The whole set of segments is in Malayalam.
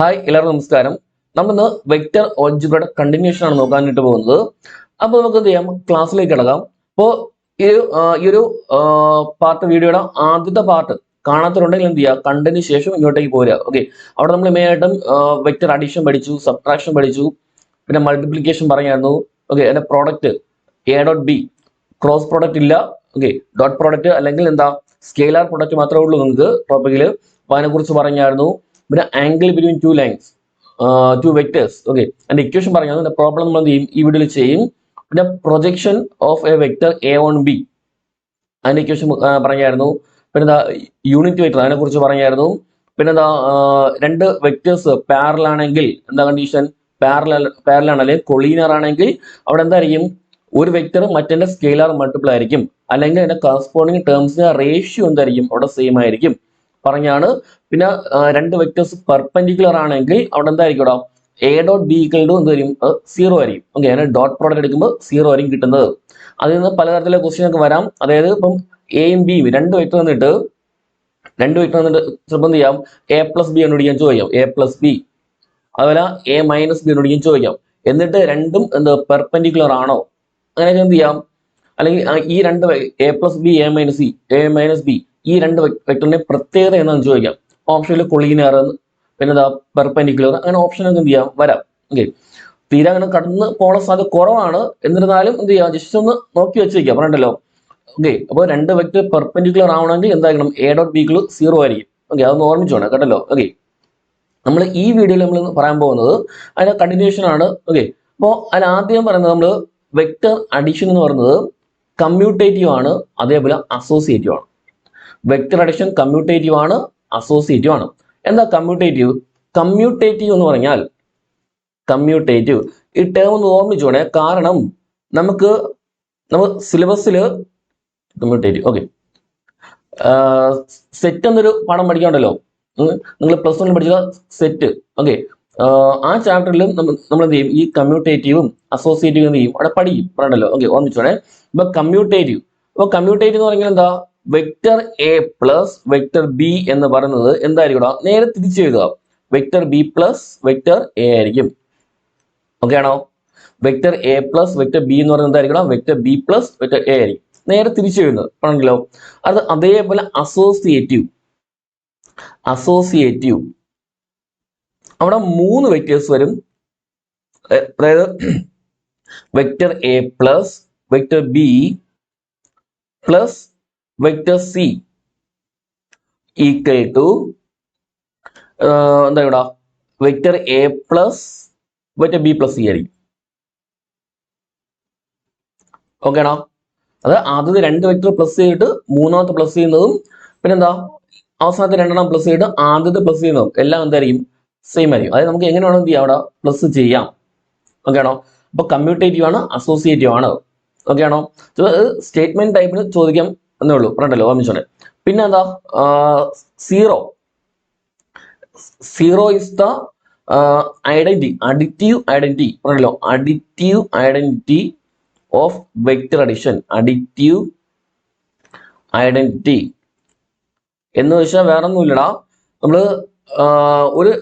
ഹായ് എല്ലാവർക്കും നമസ്കാരം. നമ്മൾ ഇന്ന് വെക്റ്റർ ഓൾജിബ്രയുടെ കണ്ടിന്യൂഷൻ ആണ് നോക്കാനായിട്ട് പോകുന്നത്. അപ്പോൾ നമുക്ക് എന്ത് ചെയ്യാം? ക്ലാസ്സിലേക്ക് കിടക്കാം. അപ്പോൾ ഈ ഈ ഒരു പാർട്ട് വീഡിയോയുടെ ആദ്യത്തെ പാർട്ട് കാണാത്തവരുണ്ടെങ്കിൽ എന്ത് ചെയ്യുക? കണ്ടതിന് ശേഷം ഇങ്ങോട്ടേക്ക് പോരുക. ഓക്കെ അവിടെ നമ്മൾ മെയിൻ ആയിട്ടും വെക്ടർ അഡീഷൻ പഠിച്ചു സബ്ട്രാക്ഷൻ പഠിച്ചു പിന്നെ മൾട്ടിപ്ലിക്കേഷൻ പറയായിരുന്നു. ഓക്കെ അതിന്റെ product A dot B cross product ഇല്ല. ഓക്കെ ഡോട്ട് പ്രോഡക്റ്റ് അല്ലെങ്കിൽ എന്താ? സ്കെയിലാർ പ്രോഡക്റ്റ് മാത്രമേ ഉള്ളൂ നിങ്ങൾക്ക് ടോപ്പിക്കിൽ അപ്പോൾ അതിനെക്കുറിച്ച് പറഞ്ഞായിരുന്നു. പിന്നെ angle between two lines two vectors okay അതിന്റെ ഇക്വേഷൻ പറഞ്ഞു പ്രോബ്ലം നമ്മൾ എന്ത് ചെയ്യും? ഈ വീഡിയോയിൽ ചെയ്യും. പിന്നെ projection of a vector A on B അതിന്റെ ഇക്വേഷൻ പറഞ്ഞായിരുന്നു. പിന്നെ എന്താ യൂണിറ്റ് വെക്ടർ അതിനെ കുറിച്ച് പറഞ്ഞായിരുന്നു. പിന്നെ എന്താ രണ്ട് വെക്ടേഴ്സ് പാരൽ ആണെങ്കിൽ എന്താ കണ്ടീഷൻ പാരൽ പാരൽ ആണെങ്കിൽ കൊളീനർ ആണെങ്കിൽ അവിടെ എന്തായിരിക്കും? ഒരു വെക്ടർ മറ്റേ സ്കെയിലാർ മൾട്ടിപ്പിൾ ആയിരിക്കും. അല്ലെങ്കിൽ അതിന്റെ കറസ്പോണ്ടിങ് ടേംസിന്റെ റേഷ്യോ എന്തായിരിക്കും? അവിടെ സെയിം ആയിരിക്കും. പറഞ്ഞാണ്. പിന്നെ രണ്ട് വെക്ടേഴ്സ് പെർപെൻഡിക്കുലർ ആണെങ്കിൽ അവിടെ എന്തായിരിക്കും കേട്ടോ A dot B equal to എന്ത് വരും? സീറോ ആയിരിക്കും. ഓക്കെ അങ്ങനെ ഡോട്ട് പ്രോഡക്റ്റ് എടുക്കുമ്പോൾ സീറോ ആയിരിക്കും കിട്ടുന്നത്. അതിൽ നിന്ന് പലതരത്തിലുള്ള ക്വസ്റ്റ്യൻ ഒക്കെ വരാം. അതായത് ഇപ്പം എയും ബിയും രണ്ട് വെക്ടർ വന്നിട്ട് രണ്ട് വെക്ടർ വന്നിട്ട് എന്ത് ചെയ്യാം? എ പ്ലസ് ബി കണ്ടുപിടിക്കാൻ ചോദിക്കാം. എ പ്ലസ് ബി അതുപോലെ എ മൈനസ് ബി കണ്ടുപിടിക്കാൻ ചോദിക്കാം. എന്നിട്ട് രണ്ടും എന്ത് പെർപെൻഡിക്കുലർ ആണോ? അങ്ങനെയൊക്കെ എന്ത് ചെയ്യാം? അല്ലെങ്കിൽ ഈ രണ്ട് A plus B A minus C A minus B ഈ രണ്ട് വെക്ടറിന്റെ പ്രത്യേകത എന്താണെന്ന് ചോദിക്കാം. ഓപ്ഷനിൽ കൊളീനിയർ പിന്നെ എന്താ പെർപെൻഡിക്കുലർ അങ്ങനെ ഓപ്ഷനൊക്കെ എന്ത് ചെയ്യാം വരാം. ഓക്കെ തീരെ അങ്ങനെ കടന്ന് പോണ സാധ്യത കുറവാണ്. എന്നിരുന്നാലും എന്ത് ചെയ്യാം? ജസ്റ്റ് ഒന്ന് നോക്കി വെച്ചേക്കാം. പറഞ്ഞല്ലോ ഓക്കെ അപ്പോൾ രണ്ട് വെക്ടർ പെർപെൻഡിക്കുലർ ആവണമെങ്കിൽ എന്തായിരിക്കണം? എ ഡോട്ട് ബിക്കുൾ സീറോ ആയിരിക്കും. ഓക്കെ അതൊന്ന് ഓർമ്മിച്ചോണം കേട്ടല്ലോ? ഓക്കെ നമ്മൾ ഈ വീഡിയോയിൽ നമ്മൾ പറയാൻ പോകുന്നത് അതിന്റെ കണ്ടിന്യൂഷൻ ആണ്. ഓക്കെ അപ്പോൾ അതിന് ആദ്യം പറയുന്നത് നമ്മൾ വെക്ടർ അഡീഷൻ എന്ന് പറയുന്നത് കമ്മ്യൂട്ടേറ്റീവ് ആണ്. അതേപോലെ അസോസിയേറ്റീവ് ആണ്. വെക്ടർ അഡിഷൻ കമ്മ്യൂട്ടേറ്റീവ് ആണ് അസോസിയേറ്റീവ് ആണ്. എന്താ കമ്മ്യൂട്ടേറ്റീവ് കമ്മ്യൂട്ടേറ്റീവ് എന്ന് പറഞ്ഞാൽ കമ്മ്യൂട്ടേറ്റീവ് ഈ ടേം ഒന്ന് ഓർമ്മിച്ചോണേ കാരണം നമുക്ക് നമ്മൾ സിലബസിൽ കമ്മ്യൂട്ടേറ്റീവ് ഓക്കെ സെറ്റ് എന്നൊരു പാഠം പഠിക്കാണ്ടല്ലോ. നിങ്ങൾ പ്ലസ് വണ്ണിൽ പഠിച്ച സെറ്റ് ഓക്കെ ആ ചാപ്റ്ററിലും നമ്മൾ എന്ത് ചെയ്യും? ഈ കമ്മ്യൂട്ടേറ്റീവും അസോസിയേറ്റീവും എന്ത് ചെയ്യും? അവിടെ പഠിക്കും. പറയണ്ടല്ലോ ഓക്കെ ഓർമ്മിച്ചോണേ ഇപ്പൊ കമ്മ്യൂട്ടേറ്റീവ് അപ്പൊ കമ്മ്യൂട്ടേറ്റീവ് എന്ന് പറഞ്ഞാൽ എന്താ? Vector A plus vector B എന്ന് പറയുന്നത് എന്തായിരിക്കും? നേരെ തിരിച്ചു എഴുതുക. Vector B plus vector A ആയിരിക്കും. ഓക്കെ ആണോ? Vector A plus vector B എന്ന് പറയുന്നത് എന്തായിരിക്കണം? Vector B plus vector A ആയിരിക്കും. നേരെ തിരിച്ചു എഴുതുന്നത്. ആണെങ്കിലോ? അത് അതേപോലെ അസോസിയേറ്റീവ് അസോസിയേറ്റീവ് അവിടെ മൂന്ന് വെക്ടേഴ്സ് വരും. അതായത് vector A plus vector B plus vector C equal to എന്താ ഇവിടെ? Vector A plus vector B plus C ആയിരിക്കും. ഓക്കെ ആണോ അത് ആദ്യത്തെ രണ്ട് വെക്ടർ പ്ലസ് ചെയ്തിട്ട് മൂന്നാമത്തെ പ്ലസ് ചെയ്യുന്നതും പിന്നെന്താ? അവസാനത്തെ രണ്ടെണ്ണം പ്ലസ് ചെയ്തിട്ട് ആദ്യത്തെ പ്ലസ് ചെയ്യുന്നതും എല്ലാം എന്തായിരിക്കും? സെയിം ആയിരിക്കും. അതായത് നമുക്ക് എങ്ങനെ വേണമെങ്കിൽ അവിടെ. പ്ലസ് ചെയ്യാം. ഓക്കെ ആണോ അപ്പൊ കമ്മ്യൂട്ടേറ്റീവ് ആണ് അസോസിയേറ്റീവ് ആണ്. ഓക്കെ ആണോ സ്റ്റേറ്റ്മെന്റ് ടൈപ്പിന് ചോദിക്കാം. എന്നേ ഉള്ളൂ പറഞ്ഞല്ലോ ഓർമ്മിച്ചോണേ പിന്നെന്താ? Zero. Zero is the identity additive identity പറഞ്ഞല്ലോ additive identity of vector addition additive identity എന്ന് വെച്ചാൽ വേറെ ഒന്നുമില്ലടാ നമ്മൾ ആ, ഒരു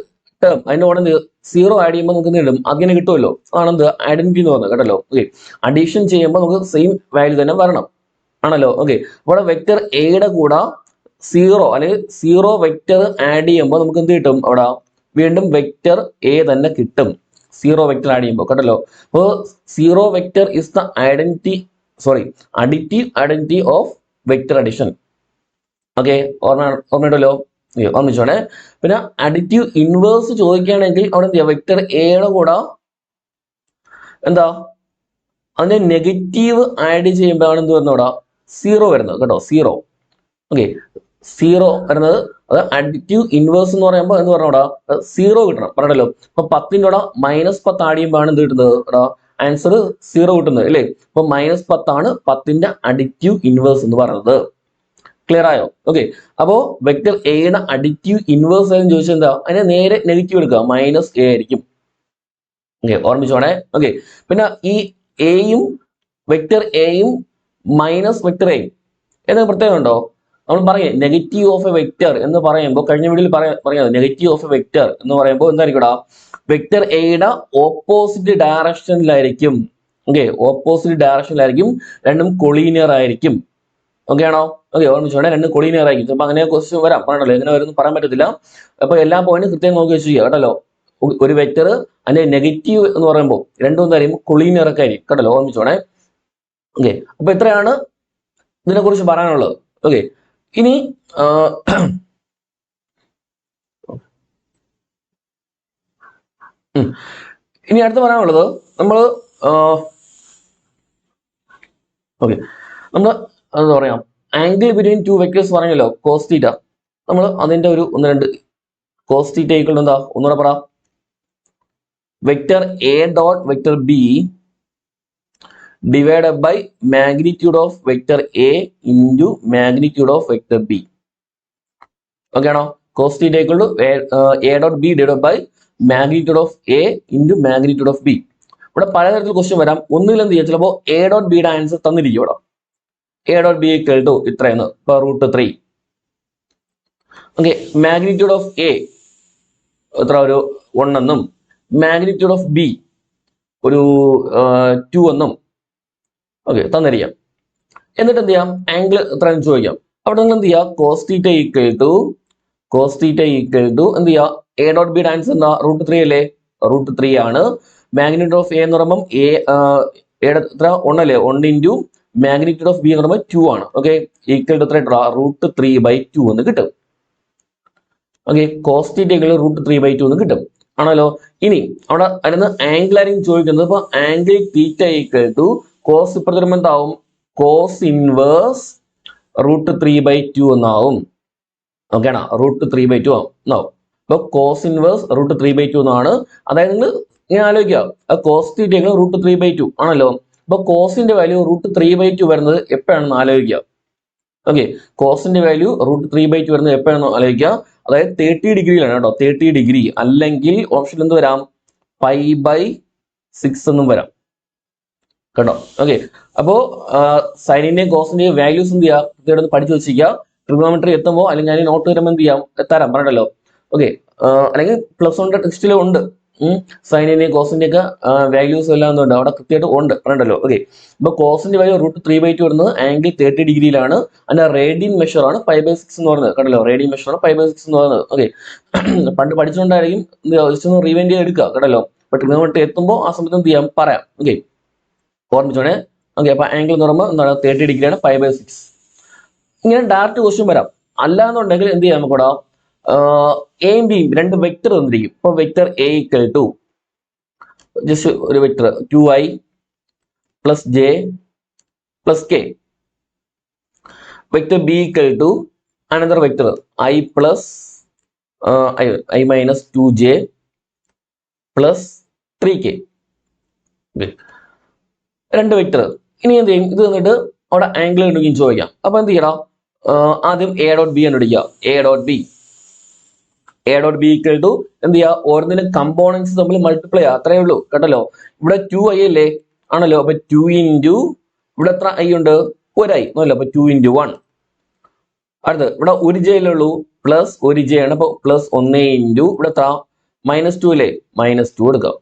ടേം അതിന്റെ കൂടെ സീറോ ആഡ് ചെയ്യുമ്പോൾ നമുക്ക് നേടും അങ്ങനെ കിട്ടുമല്ലോ. അതാണ് എന്ത്? ഐഡന്റിറ്റി എന്ന് പറഞ്ഞത് കേട്ടല്ലോ? ഓക്കെ അഡീഷൻ ചെയ്യുമ്പോൾ നമുക്ക് സെയിം വാല്യൂ തന്നെ വരണം. ആണല്ലോ? ഓക്കെ ഇവിടെ വെക്ടർ എയുടെ കൂടെ സീറോ അല്ലെങ്കിൽ സീറോ വെക്റ്റർ ആഡ് ചെയ്യുമ്പോൾ നമുക്ക് എന്ത് കിട്ടും അവിടെ? വീണ്ടും വെക്റ്റർ എ തന്നെ കിട്ടും. സീറോ വെക്റ്റർ ആഡ് ചെയ്യുമ്പോൾ. കേട്ടല്ലോ? അപ്പോൾ zero vector is the identity sorry additive identity of vector addition okay ഓർമ്മ ഓർമ്മയുണ്ടല്ലോ? ഓർമ്മിച്ചോണേ. പിന്നെ അഡിറ്റീവ് ഇൻവേഴ്സ് ചോദിക്കുകയാണെങ്കിൽ അവിടെ എന്ത് ചെയ്യാം വെക്ടർ എയുടെ കൂടെ എന്താ? അതിന്റെ നെഗറ്റീവ് ആഡ് ചെയ്യുമ്പോഴാണ് എന്ത് വരുന്നത് അവിടെ? സീറോ വരുന്നത് കേട്ടോ സീറോ ഓക്കെ സീറോ വരുന്നത് അത് അഡിറ്റീവ് ഇൻവേഴ്സ് എന്ന് പറയുമ്പോൾ എന്ന് പറഞ്ഞാൽ സീറോ കിട്ടണം പറഞ്ഞല്ലോ. അപ്പൊ പത്തിന്റെ കൂടെ മൈനസ് പത്ത് ആടിയുമ്പോഴാണ് എന്ത് കിട്ടുന്നത് കേട്ടോ ആൻസർ സീറോ കിട്ടുന്നത് അല്ലേ? അപ്പൊ മൈനസ് പത്താണ് പത്തിന്റെ അഡിറ്റീവ് ഇൻവേഴ്സ് എന്ന് പറയുന്നത്. ക്ലിയർ ആയോ? ഓക്കെ അപ്പോ വെക്ടർ എയുടെ അഡിറ്റീവ് ഇൻവേഴ്സ് എന്ന് ചോദിച്ചാൽ എന്താ? അതിനെ നേരെ നെഗറ്റീവ് എടുക്കുക മൈനസ് എ ആയിരിക്കും. ഓക്കെ ഓർമ്മിച്ചോണേ? ഓക്കെ പിന്നെ ഈ എയും വെക്ടർ എയും മൈനസ് വെക്ടർ എയും എന്തെങ്കിലും പ്രത്യേകം ഉണ്ടോ? നമ്മൾ പറയും നെഗറ്റീവ് ഓഫ് എ വെക്ടർ എന്ന് പറയുമ്പോൾ കഴിഞ്ഞ വീഡിയോയിൽ പറയാ നെഗറ്റീവ് ഓഫ് എ വെക്ടർ എന്ന് പറയുമ്പോൾ എന്തായിരിക്കും വെക്റ്റർ എയുടെ ഓപ്പോസിറ്റ് ഡയറക്ഷനിലായിരിക്കും ഓക്കെ ഓപ്പോസിറ്റ് ഡയറക്ഷനിലായിരിക്കും രണ്ടും കൊളീനിയർ ആയിരിക്കും. ഓക്കെ ആണോ? ഓക്കെ ഓർമ്മിച്ചോണേ രണ്ടും കൊളീനിയർ ആയിരിക്കും. ചിലപ്പോൾ അങ്ങനെ ക്വസ്റ്റ്യൻ വരാം. പറഞ്ഞല്ലോ എങ്ങനെ വരുന്നു പറയാൻ പറ്റത്തില്ല. അപ്പൊ എല്ലാ പോയിന്റും കൃത്യം നോക്കി വെച്ച് ചെയ്യുക. കേട്ടല്ലോ? ഒരു വെക്ടർ അതിന്റെ നെഗറ്റീവ് എന്ന് പറയുമ്പോൾ രണ്ടും എന്തായിരിക്കും? കൊളീനിയർ ഒക്കെ ആയിരിക്കും. കേട്ടല്ലോ? ഓർമ്മിച്ചോണേ. ഓക്കെ അപ്പൊ ഇത്രയാണ് ഇതിനെക്കുറിച്ച് പറയാനുള്ളത്. ഓക്കെ ഇനി ഇനി അടുത്ത് പറയാനുള്ളത് നമ്മൾ ഓക്കെ നമ്മൾ എന്താ പറയാ ആംഗിൾ ബിറ്റ്വീൻ ടു വെക്ടേഴ്സ് പറഞ്ഞല്ലോ കോസ്റ്റീറ്റ നമ്മൾ അതിന്റെ ഒരു ഒന്ന് രണ്ട് കോസ്റ്റീറ്റ ഈക്വൽ എന്താ? ഒന്നുകൂടെ പറ. Vector A dot vector B divided by magnitude of vector A into magnitude of vector B okay ആണോ? Cos theta equal to A dot B divide by magnitude of A into magnitude of B ഇവിടെ പലതരത്തിൽ ക്വസ്റ്റ്യൻ വരാം. ഒന്നുകിൽ എന്ത് ചെയ്യാം? ചിലപ്പോൾ എ ഡോട്ട് ബിയുടെ ആൻസർ തന്നിരിക്കും ഇവിടെ. A dot B equal to ഇത്രയെന്ന് per root three okay magnitude of A എത്ര ഒരു വൺ മാഗ്നിറ്റ്യൂഡ് ഓഫ് ബി ഒരു ടു എന്നും ഓക്കെ തന്നിരിക്കാം. എന്നിട്ട് എന്ത് ചെയ്യാം? ആംഗിൾ എന്ന് ചോദിക്കാം. അവിടെ നിങ്ങൾ എന്ത് ചെയ്യുക theta equal to cos theta equal to എന്ത് ചെയ്യുക എ ഡോട്ട് ബി ഡാൻസ് എന്താ റൂട്ട് ത്രീ അല്ലേ? റൂട്ട് ത്രീ ആണ്. മാഗ്നിറ്റ്യൂഡ് ഓഫ് എ എന്ന് പറയുമ്പം എ എത്ര? ഒന്നല്ലേ ഒന്ന് ഇന്റു മാഗ്നിറ്റ്യൂഡ് ഓഫ് ബി എന്ന് പറയുമ്പോൾ ടു ആണ്. ഓക്കെ ഈക്വൽ ടു എത്ര റൂട്ട് ത്രീ ബൈ ടു എന്ന് കിട്ടും. Okay cos theta root three by two എന്ന് കിട്ടും. ആണല്ലോ? ഇനി അവിടെ അതിന് ആംഗിൾ ആരെങ്കിലും ചോദിക്കുന്നത്? ഇപ്പൊ angle theta equal to cos ഇപ്പുറത്ത് വരുമ്പോൾ എന്താവും? Cos inverse root three by two എന്നാവും. ഓക്കെ ആണോ? റൂട്ട് ത്രീ ബൈ ടു ആവും. എന്നാവും. അപ്പൊ cos inverse root three by two എന്നാണ്. അതായത് നിങ്ങൾ ഇങ്ങനെ ആലോചിക്കുക. Cos theta root three by two ആണല്ലോ. അപ്പൊ കോസിന്റെ value root three by two വരുന്നത് എപ്പോഴാണെന്ന് ആലോചിക്കുക. Okay കോസിന്റെ value root three by two വരുന്നത് എപ്പോഴാണെന്ന് ആലോചിക്കുക. അതായത് തേർട്ടി ഡിഗ്രിയിലാണ് കേട്ടോ. തേർട്ടി ഡിഗ്രി അല്ലെങ്കിൽ ഓപ്ഷൻ എന്ത് വരാം? പൈ ബൈ സിക്സ് എന്നും വരാം. കേട്ടോ ഓക്കെ അപ്പോ സൈനിന്റെയും കോസിന്റെയും വാല്യൂസ് എന്ത് ചെയ്യുക കൃത്യമായിട്ട് പഠിച്ചു വെച്ചിരിക്കുക. ട്രിഗണോമെട്രി എത്തുമ്പോൾ അല്ലെങ്കിൽ ഞാൻ നോട്ട് വരുമ്പോൾ എന്ത് ചെയ്യാം? എത്താറാം പറഞ്ഞല്ലോ. ഓക്കെ അല്ലെങ്കിൽ പ്ലസ് വണ്ണിന്റെ ടെക്സ്റ്റിലും ഉണ്ട്. സൈനിന്റെയും കോസിന്റെ ഒക്കെ വാല്യൂസ് എല്ലാം എന്തുണ്ട്? അവിടെ കൃത്യമായിട്ട് ഉണ്ട് പറഞ്ഞല്ലോ. ഓക്കെ ഇപ്പൊ കോസിന്റെ value root three by two വരുന്നത് ആംഗിൾ തേർട്ടി ഡിഗ്രിയിലാണ്. അതിന്റെ റേഡിയൻ മെഷർ ആണ് ഫൈവ് ബൈ സിക്സ് എന്ന് പറയുന്നത്. കണ്ടല്ലോ? റേഡിയൻ മെഷർ ആണ് ഫൈവ് ബൈ സിക്സ് എന്ന് പറയുന്നത്. ഓക്കെ പണ്ട് പഠിച്ചുകൊണ്ടായിരിക്കും ജസ്റ്റ് റിവൈൻഡ് ചെയ്ത് എടുക്കുക കണ്ടല്ലോ? ബട്ട് ട്രിഗണോമെട്രി എത്തുമ്പോൾ ആ സമയത്ത് എന്ത് ചെയ്യാം? പറയാം. ഓക്കെ ഓർമ്മിച്ചോണേ ഓക്കെ അപ്പൊ ആംഗിൾ എന്ന് പറയുമ്പോൾ എന്താണ്? തേർട്ടി ഡിഗ്രിയാണ് ഫൈവ് ബൈ സിക്സ് ഇങ്ങനെ ഡയറക്റ്റ് ക്വസ്റ്റ്യൻ വരാം. അല്ലാന്നുണ്ടെങ്കിൽ എന്ത് ചെയ്യാം നമുക്കിവിടെ? എയും ബിയും രണ്ട് വെക്ടർ തന്നിരിക്കും. ഇപ്പൊ vector A equal to just ഒരു vector two I plus J plus K vector B equal to another vector I plus I minus two J plus three K രണ്ട് വെക്ടർ ഇനി എന്ത് ചെയ്യും? ഇത് തന്നിട്ട് അവിടെ ആംഗിൾ കണ്ടുപിടിക്കും ചോദിക്കാം. അപ്പൊ എന്ത് ചെയ്യണം? ആദ്യം എ ഡോട്ട് ബി കണ്ടുപിടിക്കുക. A dot B A dot B equal to എന്ത് ചെയ്യുക? ഓരോന്നിനും കമ്പോണൻസ് തമ്മിൽ മൾട്ടിപ്ലൈ ചെയ്യുക. അത്രേ ഉള്ളൂ. കേട്ടല്ലോ? ഇവിടെ ടു ഐ അല്ലേ? ആണല്ലോ? അപ്പൊ ടു ഇന്റു ഇവിടെ എത്ര ഐ ഉണ്ട്? ഒരു ഐ എന്നല്ലോ അപ്പൊ ടു ഇന്റു വൺ അടുത്ത് ഇവിടെ ഒരു ജെ ഉള്ളൂ? പ്ലസ് ഒരു ജെ ആണ്. അപ്പൊ പ്ലസ് ഒന്ന് ഇന്റു ഇവിടെ എത്ര? മൈനസ് ടു അല്ലേ? മൈനസ് ടു എടുക്കാം.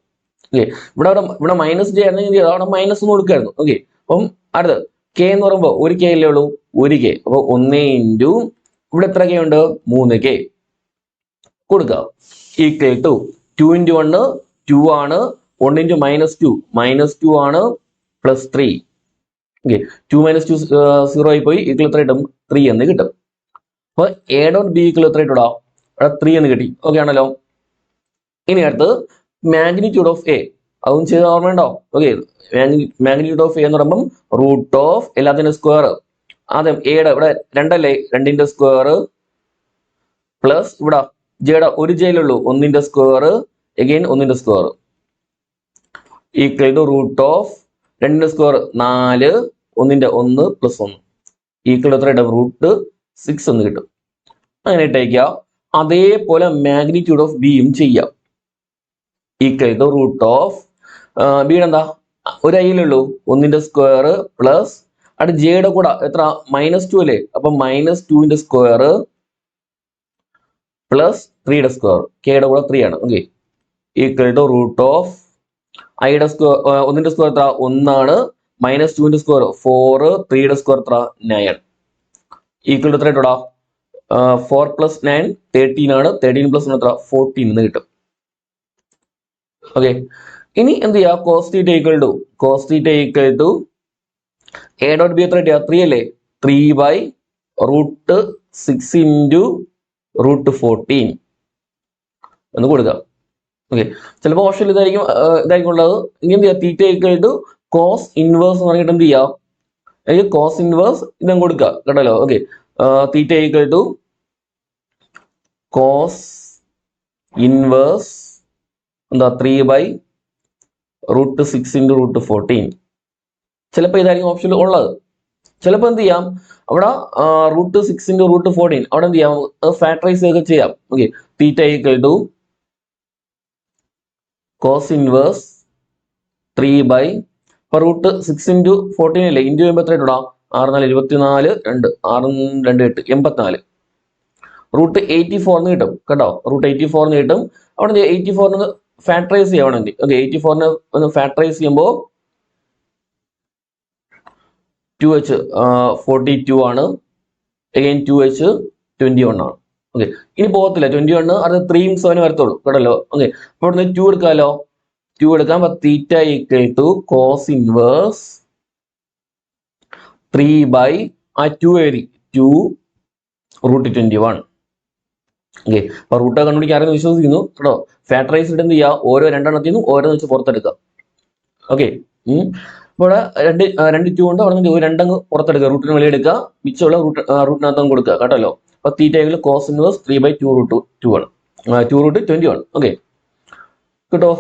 ഓക്കെ ഇവിടെ അവിടെ ഇവിടെ മൈനസ് ജെ ആയിരുന്നെങ്കിൽ? അവിടെ മൈനസ് ഒന്ന് കൊടുക്കായിരുന്നു. ഓക്കെ അപ്പം അടുത്ത് കെ എന്ന് പറയുമ്പോൾ ഒരു കെ അല്ലേ ഉള്ളൂ? ഒരു കെ അപ്പൊ ഒന്ന് ഇന്റു ഇവിടെ എത്ര കെ ഉണ്ട്? മൂന്ന് കെ കൊടുക്കുക equal to two into one two ആണ്. One into minus two minus two ആണ് plus three okay two minus two zero ആയി പോയി ഈക്വൽ എത്ര കിട്ടും? ത്രീ എന്ന് കിട്ടും. അപ്പൊ എ ഡോട്ട് ബി ഈക്വൽ എത്ര കിട്ടും അവിടെ ത്രീ എന്ന് കിട്ടി. ഓക്കെ ആണല്ലോ. ഇനി അടുത്ത് മാഗ്നിറ്റ്യൂഡ് ഓഫ് എ അതും ചെയ്ത് ഓർമ്മയുണ്ടോ ഓക്കെ മാഗ്നിറ്റ്യൂഡ് ഓഫ് എ എന്ന് പറയുമ്പം റൂട്ട് ഓഫ് എല്ലാത്തിന്റെ സ്ക്വയർ ആദ്യം എയുടെ ഇവിടെ രണ്ടല്ലേ? രണ്ടിന്റെ സ്ക്വയർ പ്ലസ് ഇവിടെ ജെയുടെ ഒരു ജയിലുള്ളൂ ഒന്നിന്റെ സ്ക്വയർ എഗെയിൻ ഒന്നിന്റെ square equal to root of രണ്ടിന്റെ സ്ക്വയർ നാല് ഒന്നിന്റെ ഒന്ന് പ്ലസ് ഒന്ന്. ഈക്വൽ എത്ര എത്രയുടെ റൂട്ട് സിക്സ് എന്ന് കിട്ടും. അങ്ങനെ ഇട്ടേക്കുക അതേപോലെ മാഗ്നിറ്റ്യൂഡ് ഓഫ് ബിയും ചെയ്യാം. ഈക്വൽ ടു റൂട്ട് ഓഫ് ബിയുടെ എന്താ ഒരു അയിലുള്ളൂ ഒന്നിന്റെ സ്ക്വയർ പ്ലസ് അടുത്ത ജെയുടെ കൂടെ എത്ര? മൈനസ് ടു അല്ലേ? അപ്പൊ മൈനസ് ടുവിന്റെ സ്ക്വയർ പ്ലസ് ത്രീയുടെ സ്ക്വയർ കെയുടെ കൂടെ ത്രീ ആണ്. Okay equal to root of ഐയുടെ സ്ക്വയർ ഒന്നിന്റെ സ്ക്വയർ എത്ര? ഒന്നാണ്. മൈനസ് ടുവിന്റെ സ്ക്വയർ ഫോർ ത്രീയുടെ സ്ക്വയർ എത്ര? നയൻ ഈക്വൽ ടു എത്ര ഇട്ടോടാ ഫോർ പ്ലസ് നയൻ തേർട്ടീൻ ആണ്. തേർട്ടീൻ പ്ലസ് എത്ര? ഫോർട്ടീൻ എന്ന് കിട്ടും. ഓക്കെ ഇനി എന്ത് ചെയ്യാ? Theta equal to cos theta equal to A dot B എത്ര കിട്ടിയ ത്രീ അല്ലേ? Three by root six into root fourteen എന്ന് കൊടുക്കാം. ഓക്കെ ചിലപ്പോൾ ഓപ്ഷൻ ഇതായിരിക്കും ഇതായിരിക്കും ഉള്ളത്. ഇനി എന്ത് ചെയ്യാം? Theta equal to cos inverse എന്ന് പറഞ്ഞിട്ട് എന്ത് ചെയ്യാം? അതായത് കോസ് ഇൻവേഴ്സ് ഇതും കൊടുക്കുക കേട്ടല്ലോ? Okay theta equal to cos inverse എന്താ three by root six into root fourteen ചിലപ്പോൾ ഇതായിരിക്കും ഓപ്ഷനിൽ ഉള്ളത്. ചിലപ്പോൾ എന്ത് ചെയ്യാം? അവിടെ root six into root fourteen അവിടെ എന്ത് ചെയ്യാം? ഫാക്ടറൈസ് ഒക്കെ ചെയ്യാം. Okay theta equal to cos inverse three by ഇപ്പൊ റൂട്ട് സിക്സ് ഇന്റു ഫോർട്ടീൻ അല്ലേ ഇന്റു എൺപത്തി രണ്ട് ഇടാം? ആറ് നാല് ഇരുപത്തിനാല് രണ്ട്. ആറ് രണ്ട് എട്ട് എൺപത്തിനാല്. റൂട്ട് എയ്റ്റി ഫോർന്ന് കിട്ടും. കേട്ടോ? റൂട്ട് എയ്റ്റി ഫോർന്ന് കിട്ടും. അവിടെ എയ്റ്റി ഫോറിന് ഫാക്ടറൈസ് ചെയ്യണമെങ്കിൽ. ഓക്കെ എയ്റ്റി ഫോറിനെ ഒന്ന് ഫാക്ടറൈസ് ചെയ്യുമ്പോൾ ടു എച്ച് ഫോർട്ടി ടു ആണ്. Again two H twenty one ആണ്. ഓക്കെ ഇനി പോകത്തില്ല. ട്വന്റി വൺ അത് ത്രീയും സെവനും വരത്തുള്ളൂ. കേട്ടല്ലോ? ഓക്കെ അപ്പോൾ ഇവിടുന്ന് ടു എടുക്കാമല്ലോ ടു എടുക്കാം അപ്പൊ theta equal to cos inverse three by ആ ടു എഴുതി. Two root twenty one okay അപ്പൊ റൂട്ട് കണ്ടുപിടിക്കാൻ ആരെന്ന് വിശ്വസിക്കുന്നു? കേട്ടോ? ഫാക്ടറൈസ് എന്ത് ചെയ്യുക ഓരോ രണ്ടെണ്ണത്തിൽ നിന്നും ഓരോന്ന് വെച്ച് പുറത്തെടുക്കുക. ഓക്കെ അപ്പോൾ ഇവിടെ രണ്ട് രണ്ട് ടു ഉണ്ട്. അവിടെ നിന്ന് രണ്ടങ്ങ് പുറത്തെടുക്കുക. റൂട്ടിന് വെളി എടുക്കുക. മിച്ചമുള്ള റൂട്ട് റൂട്ടിനകത്തും കൊടുക്കുക. കേട്ടല്ലോ? അപ്പൊ തീറ്റയിൽ cos inverse three by two root two ആണ്. Two root twenty one okay കിട്ടോ?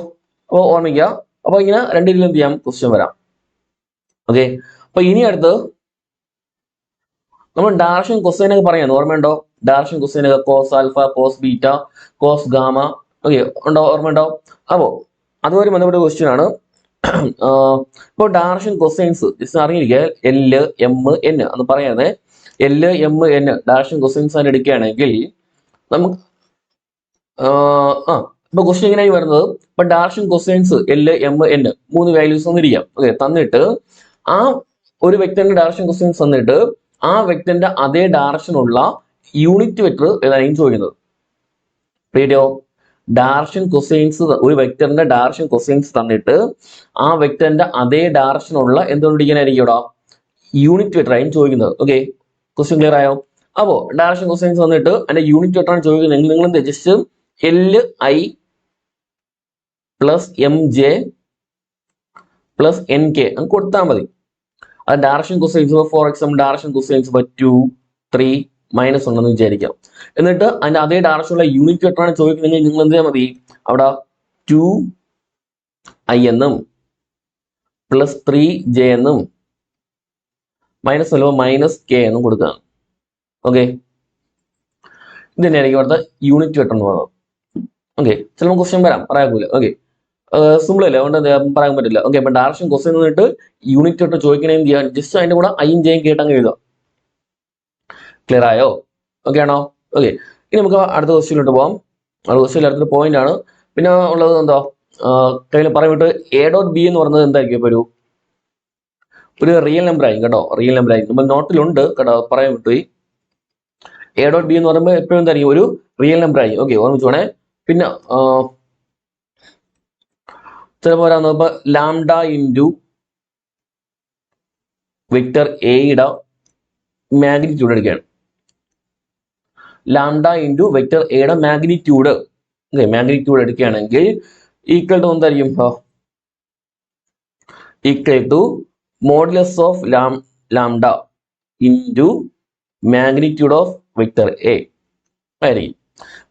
അപ്പോൾ ഓർമ്മിക്കുക. അപ്പോൾ ഇങ്ങനെ രണ്ടിലും എന്ത് ചെയ്യാം? ക്വസ്റ്റ്യൻ വരാം. ഓക്കെ അപ്പൊ ഇനി അടുത്ത് നമ്മൾ ഡയറക്ഷൻ ക്വസ്റ്റ്യൻ ഒക്കെ പറയാം. ഓർമ്മയുണ്ടോ? ഡയറക്ഷൻ ക്വസ്റ്റ്യൻ ഒക്കെ cos alpha cos beta cos gamma okay ഉണ്ടോ? ഓർമ്മ ഓർമ്മയുണ്ടോ അപ്പോ അതുപോലെ ബന്ധപ്പെട്ട ക്വസ്റ്റ്യൻ ആണ്. ഇപ്പോൾ ഡയറക്ഷൻ ക്വസ്റ്റ്യൻസ് ജസ്റ്റ് അറിഞ്ഞിരിക്കുക. എൽ എം എൻ എന്ന് പറയാതെ L M N direction questions ആണ് എടുക്കുകയാണെങ്കിൽ നമുക്ക് ഇപ്പൊ ക്വസ്റ്റ്യൻ എങ്ങനെയായി വരുന്നത്? ഇപ്പൊ direction questions L M N മൂന്ന് വാല്യൂസ് തന്നിരിക്കാം. ഓക്കെ തന്നിട്ട് ആ ഒരു വ്യക്തിന്റെ ഡാർഷൻ ക്വസ്റ്റ്യൻസ് തന്നിട്ട് ആ വ്യക്തിന്റെ അതേ ഡയറക്ഷനുള്ള യൂണിറ്റ് വെക്ടർ ഏതായിരിക്കും ചോദിക്കുന്നത്? റേഡിയോ ഡയറക്ഷൻ കൊസൈൻസ് ഒരു വെക്ടറിന്റെ ഡാർഷൻ കൊസൈൻസ് തന്നിട്ട് ആ വെക്ടറിന്റെ അതേ ഡാർഷൻ ഉള്ള എന്തുകൊണ്ടിരിക്കാനായിരിക്കും ഇവിടെ യൂണിറ്റ് ആയിരിക്കും ചോദിക്കുന്നത്. ഓക്കെ ക്വസ്റ്റ്യൻ ക്ലിയർ ആയോ? അപ്പോ ഡാർഷൻ കൊസൈൻസ് തന്നിട്ട് അതിന്റെ യൂണിറ്റ് വെക്ടറാണ് ചോദിക്കുന്നത്. നിങ്ങൾ എന്ത് just L I plus M J plus N K കൊടുത്താൽ മതി. അത് direction questions for example direction questions two three minus ഉണ്ടെന്ന് വിചാരിക്കാം. എന്നിട്ട് അതിന്റെ അതേ ഡയറക്ഷനുള്ള യൂണിറ്റ് വെക്ടറാണ് ചോദിക്കുന്നത് നിങ്ങൾ എന്ത് ചെയ്യാൻ മതി? അവിടെ ടു ഐ എന്നും പ്ലസ് ത്രീ ജെ എന്നും മൈനസ് അല്ലെങ്കിൽ മൈനസ് കെ എന്നും കൊടുക്കുക. ഓക്കെ ഇത് തന്നെയായിരിക്കും അവിടുത്തെ യൂണിറ്റ് വെക്ടർ എന്ന് പറയുന്നത്. ഓക്കെ ചിലപ്പോൾ ക്വസ്റ്റ്യൻ വരാം. പറയാക്കൂല ഓക്കെ സിമ്പിൾ അല്ലേ? അതുകൊണ്ട് പറയാൻ പറ്റില്ല. ഓക്കെ അപ്പൊ ഡയറക്ഷൻ ക്വസ്റ്റ്യൻ എന്നിട്ട് യൂണിറ്റ് വെക്ടർ ചോദിക്കണേ എന്ത് ജസ്റ്റ് അതിന്റെ കൂടെ ഐയും ജെയും കേട്ടങ്ങ് എഴുതാം ക്ലിയർ ആയോ? ഓക്കെ ആണോ? ഓക്കെ ഇനി നമുക്ക് അടുത്ത ക്വസ്റ്റ്യനിലോട്ട് പോകാം അടുത്ത ക്വസ്റ്റ്യൻ അടുത്തൊരു പോയിന്റ് ആണ്. പിന്നെ ഉള്ളത് എന്തോ? കയ്യിൽ പറയാൻ വിട്ട് എ ഡോട്ട് ബി എന്ന് പറയുന്നത് എന്തായിരിക്കും? ഇപ്പോൾ ഒരു ഒരു റിയൽ നമ്പർ ആയിരിക്കും കേട്ടോ. റിയൽ നമ്പർ ആയിരിക്കും. നമ്മൾ നോട്ടിലുണ്ട് കേട്ടോ പറയാൻ വിട്ടുപോയി എ ഡോട്ട് ബി എന്ന് പറയുമ്പോൾ എപ്പോഴും എന്തായിരിക്കും? ഒരു റിയൽ നമ്പർ ആയിരിക്കും. ഓക്കെ ഓർമ്മിച്ചോണേ പിന്നെ ചിലപ്പോൾ വരാൻ ഇപ്പൊ ലാംഡ ഇന്റു വെക്ടർ എയുടെ മാഗ്നിറ്റ്യൂഡ് എടുക്കുകയാണ്. ലാംഡ ഇന്റു വെക്ടർ എയുടെ മാഗ്നിറ്റ്യൂഡ് മാഗ്നിറ്റ്യൂഡ് എടുക്കുകയാണെങ്കിൽ ഈക്വൽ ടു എന്തായിരിക്കും equal to modulus of lam lambda into magnitude of vector A ആയിരിക്കും.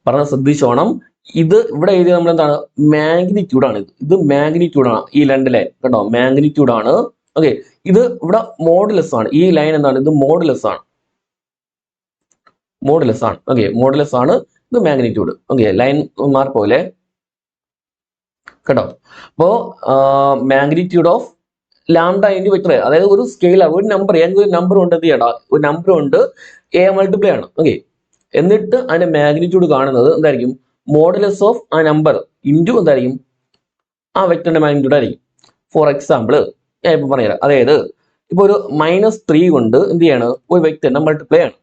പറഞ്ഞ ശ്രദ്ധിച്ചോണം ഇത് ഇവിടെ എഴുതിയ നമ്മൾ എന്താണ്? മാഗ്നിറ്റ്യൂഡ് ആണ് ഇത്. മാഗ്നിറ്റ്യൂഡ് ആണ് ഈ രണ്ട് ലൈൻ കേട്ടോ മാഗ്നിറ്റ്യൂഡ് ആണ്. ഓക്കെ ഇത് ഇവിടെ മോഡുലസ് ആണ്. ഈ ലൈൻ എന്താണ്? ഇത് മോഡുലസ് ആണ്. മോഡുലസ് ആണ്. ഓക്കെ മോഡുലസ് ആണ് ഇത് മാഗ്നിറ്റ്യൂഡ് ഓക്കെ ലൈൻ മാറിപ്പോലെ കേട്ടോ? അപ്പോ magnitude of lambda into vector അതായത് ഒരു സ്കെയിൽ ഒരു നമ്പർ ഏതെങ്കിലും ഒരു നമ്പർ ഉണ്ട് എന്ത് ചെയ്യണം? ഒരു നമ്പർ ഉണ്ട് എ മൾട്ടിപ്ലൈ ആണ് ഓക്കെ എന്നിട്ട് അതിന്റെ മാഗ്നിറ്റ്യൂഡ് കാണുന്നത് എന്തായിരിക്കും? മോഡലസ് ഓഫ് ആ നമ്പർ ഇന്റു എന്തായിരിക്കും? ആ വെക്ടറിന്റെ മാഗ്നിറ്റ്യൂഡ് ആയിരിക്കും. ഫോർ എക്സാമ്പിൾ ഞാൻ ഇപ്പൊ പറഞ്ഞുതരാം. അതായത് ഇപ്പൊ ഒരു മൈനസ് ത്രീ കൊണ്ട് എന്ത് ചെയ്യാണ്? ഒരു വെക്ടറിന്റെ മൾട്ടിപ്ലൈ ആണ്